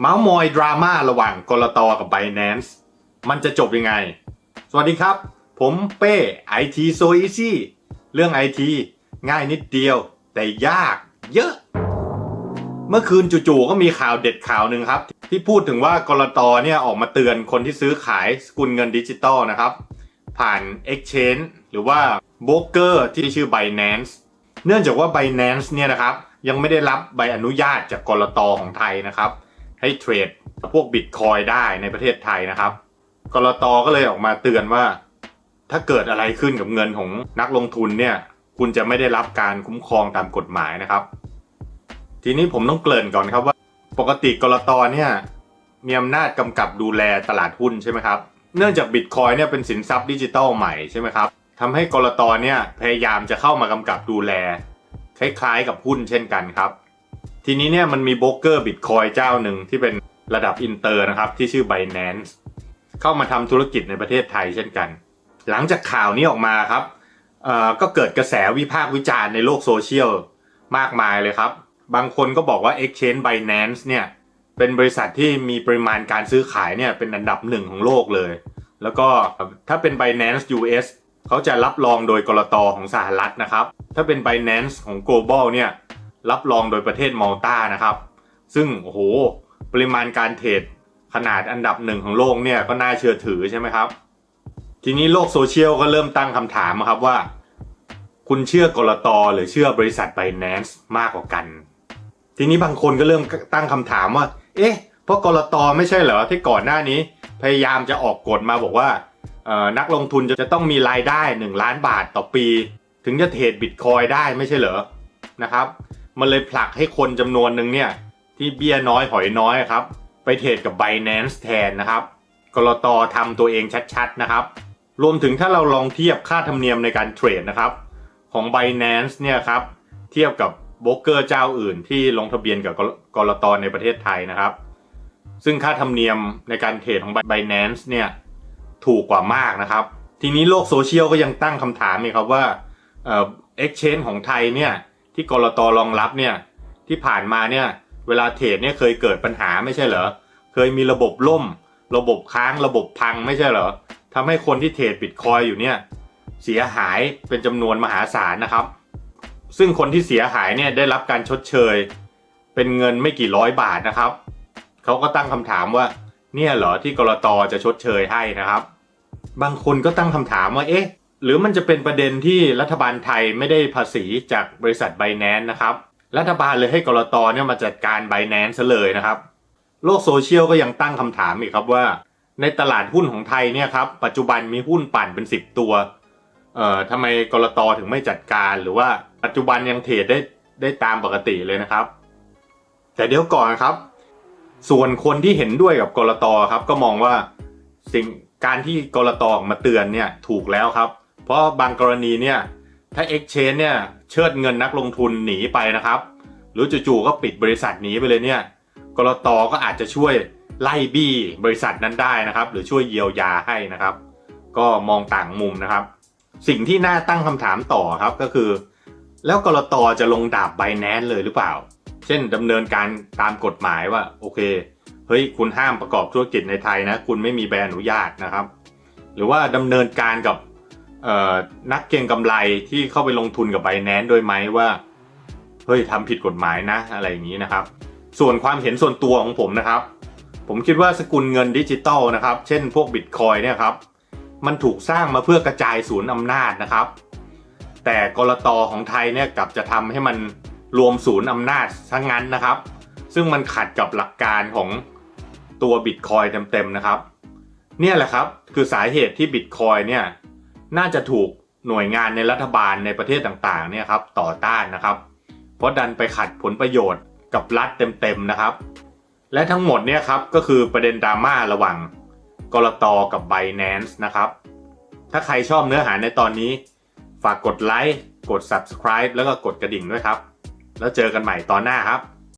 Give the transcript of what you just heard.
เมาส์มอยดราม่าระหว่างกลตกับ b บ n a n c e มันจะจบยังไง สวัสดีครับ ผมเป้ IT so easy เรื่อง IT ง่ายนิดเดียว แต่ยากเยอะ เมื่อคืนจู่ๆก็มีข่าวเด็ดข่าวหนึ่งครับ ที่พูดถึงว่ากลตเนี่ยออกมาเตือนคนที่ซื้อขายสกุลเงินดิจิตอลนะครับ ผ่าน Exchange หรือว่าโบรกเกอร์ที่ชื่อ Binance เนื่องจากว่า Binance เนี่ยนะครับยังไม่ได้รับใบอนุญาตจากกลตของไทยนะครับ ให้เทรดพวกบิตคอยได้ในประเทศไทยนะครับกลตก็เลยออกมาเตือนว่า ถ้าเกิดอะไรขึ้นกับเงินของนักลงทุนเนี่ยคุณจะไม่ได้รับการคุ้มครองตามกฎหมายนะครับ ทีนี้ผมต้องเกริ่นก่อนครับว่า ปกติกลตเนี่ยมีอำนาจกำกับดูแลตลาดหุ้นใช่ไหมครับ เนื่องจากบิตคอยเนี่ยเป็นสินทรัพย์ดิจิตอลใหม่ใช่ไหมครับทำให้กลตเนี่ยพยายามจะเข้ามากำกับดูแล คล้ายๆกับหุ้นเช่นกันครับ ทีนี้เนี่ยมันมีโบรกเกอร์บิตคอยเจ้าหนึ่งที่เป็นระดับอินเตอร์นะครับ ที่ชื่อ Binance เข้ามาทำธุรกิจในประเทศไทยเช่นกัน หลังจากข่าวนี้ออกมาครับก็เกิดกระแสวิพากษ์วิจารณ์ในโลกโซเชียลมากมายเลยครับ บางคนก็บอกว่า Exchange Binance เนี่ยเป็นบริษัทที่มีปริมาณการซื้อขายเนี่ยเป็นอันดับหนึ่งของโลกเลย แล้วก็ถ้าเป็น Binance US เขาจะรับรองโดยกลตของสหรัฐนะครับ ถ้าเป็น Binance ของ Global เนี่ย รับรองโดยประเทศมัลตานะครับ ซึ่งโอ้โหปริมาณการเทรดขนาดอันดับหนึ่งของโลกเนี่ยก็น่าเชื่อถือใช่ไหมครับ ทีนี้โลกโซเชียลก็เริ่มตั้งคำถามครับว่า คุณเชื่อกลตหรือเชื่อบริษัท Binance มากกว่ากัน ทีนี้บางคนก็เริ่มตั้งคำถามว่า เอ๊ะ เพราะกลตไม่ใช่เหรอที่ก่อนหน้านี้ พยายามจะออกกฎมาบอกว่านักลงทุนจะจะต้องมีรายได้ 1 ล้านบาทต่อปี ถึงจะเทรดบิตคอยได้ไม่ใช่เหรอนะครับ มันเลยผลักให้คนจำนวนหนึ่งเนี่ย ที่เบี้ยน้อยหอยน้อยครับ ไปเทรดกับ Binance แทนนะครับกลตทำตัวเองชัดๆนะครับ รวมถึงถ้าเราลองเทียบค่าธรรมเนียมในการเทรดนะครับ ของ Binance เนี่ยครับ เทียบกับโบรกเกอร์เจ้าอื่นที่ลงทะเบียนกับกลตในประเทศไทยนะครับ ซึ่งค่าธรรมเนียมในการเทรดของ Binance เนี่ยถูกกว่ามากนะครับ ทีนี้โลกโซเชียลก็ยังตั้งคำถามอีกครับว่าเอ่อ exchange ของไทยเนี่ย ที่กลตรองรับเนี่ยที่ผ่านมาเนี่ยเวลาเทรดเนี่ยเคยเกิดปัญหาไม่ใช่เหรอเคยมีระบบล่ม ระบบค้างระบบพังไม่ใช่เหรอทำให้คนที่เทรดบิตคอยอยู่เนี่ยเสียหายเป็นจำนวนมหาศาลนะครับ ซึ่งคนที่เสียหายเนี่ยได้รับการชดเชย เป็นเงินไม่กี่ร้อยบาทนะครับเขาก็ตั้งคำถามว่าเนี่ยเหรอที่กรตจะชดเชยให้นะครับ บางคนก็ตั้งคำถามว่าเอ๊ะ หรือมันจะเป็นประเด็นที่รัฐบาลไทยไม่ได้ภาษีจากบริษัทไบแนนนะครับ รัฐบาลเลยให้กรตเนี่ยมาจัดการไบแนนซะเลยนะครับ โลกโซเชียลก็ยังตั้งคำถามอีกครับว่า ในตลาดหุ้นของไทยเนี่ยครับปัจจุบันมีหุ้นปั่นเป็น 10 ตัวเอ่อทำไมกรตถึงไม่จัดการหรือว่าปัจจุบันยังเทรดได้ได้ตามปกติเลยนะครับ แต่เดี๋ยวก่อนครับ ส่วนคนที่เห็นด้วยกับกรตครับก็มองว่าสิ่งการที่กรตออกมาเตือนเนี่ยถูกแล้วครับ เพราะบางกรณีเนี่ยถ้า Exchange เนี่ยเชิดเงินนักลงทุนหนีไปนะครับ หรือจู่ๆก็ปิดบริษัทหนีไปเลยเนี่ยกรตก็อาจจะช่วยไล่บี้บริษัทนั้นได้นะครับ หรือช่วยเยียวยาให้นะครับ ก็มองต่างมุมนะครับ สิ่งที่น่าตั้งคำถามต่อครับก็คือ แล้วกรตจะลงดาบไบแนนเลยหรือเปล่า เช่นดำเนินการตามกฎหมายว่าโอเคเฮ้ยคุณห้ามประกอบธุรกิจในไทยนะ คุณไม่มีใบอนุญาตนะครับ หรือว่าดำเนินการกับ นักเก็งกำไรที่เข้าไปลงทุนกับไบแนนด้วยไหมว่า เฮ้ยทำผิดกฎหมายนะอะไรอย่างนี้นะครับ ส่วนความเห็นส่วนตัวของผมนะครับ ผมคิดว่าสกุลเงินดิจิตอลนะครับ เช่นพวกบิตคอยเนี่ยครับมันถูกสร้างมาเพื่อกระจายศูนย์อำนาจนะครับ แต่กรตของไทยเนี่ยกลับจะทำให้มันรวมศูนย์อำนาจซะงั้นนะครับ ซึ่งมันขัดกับหลักการของตัวบิตคอยเต็มๆนะครับ เนี่ยแหละครับคือสาเหตุที่บิตคอยเนี่ย น่าจะถูกหน่วยงานในรัฐบาลในประเทศต่างๆเนี่ยครับต่อต้านนะครับ เพราะดันไปขัดผลประโยชน์กับรัฐเต็มๆนะครับ และทั้งหมดเนี่ยครับก็คือประเด็นดราม่าระหว่างกรตกับ Binance นะครับ ถ้าใครชอบเนื้อหาในตอนนี้ ฝากกดไลค์กด subscribe แล้วก็กดกระดิ่งด้วยครับ แล้วเจอกันใหม่ตอนหน้าครับ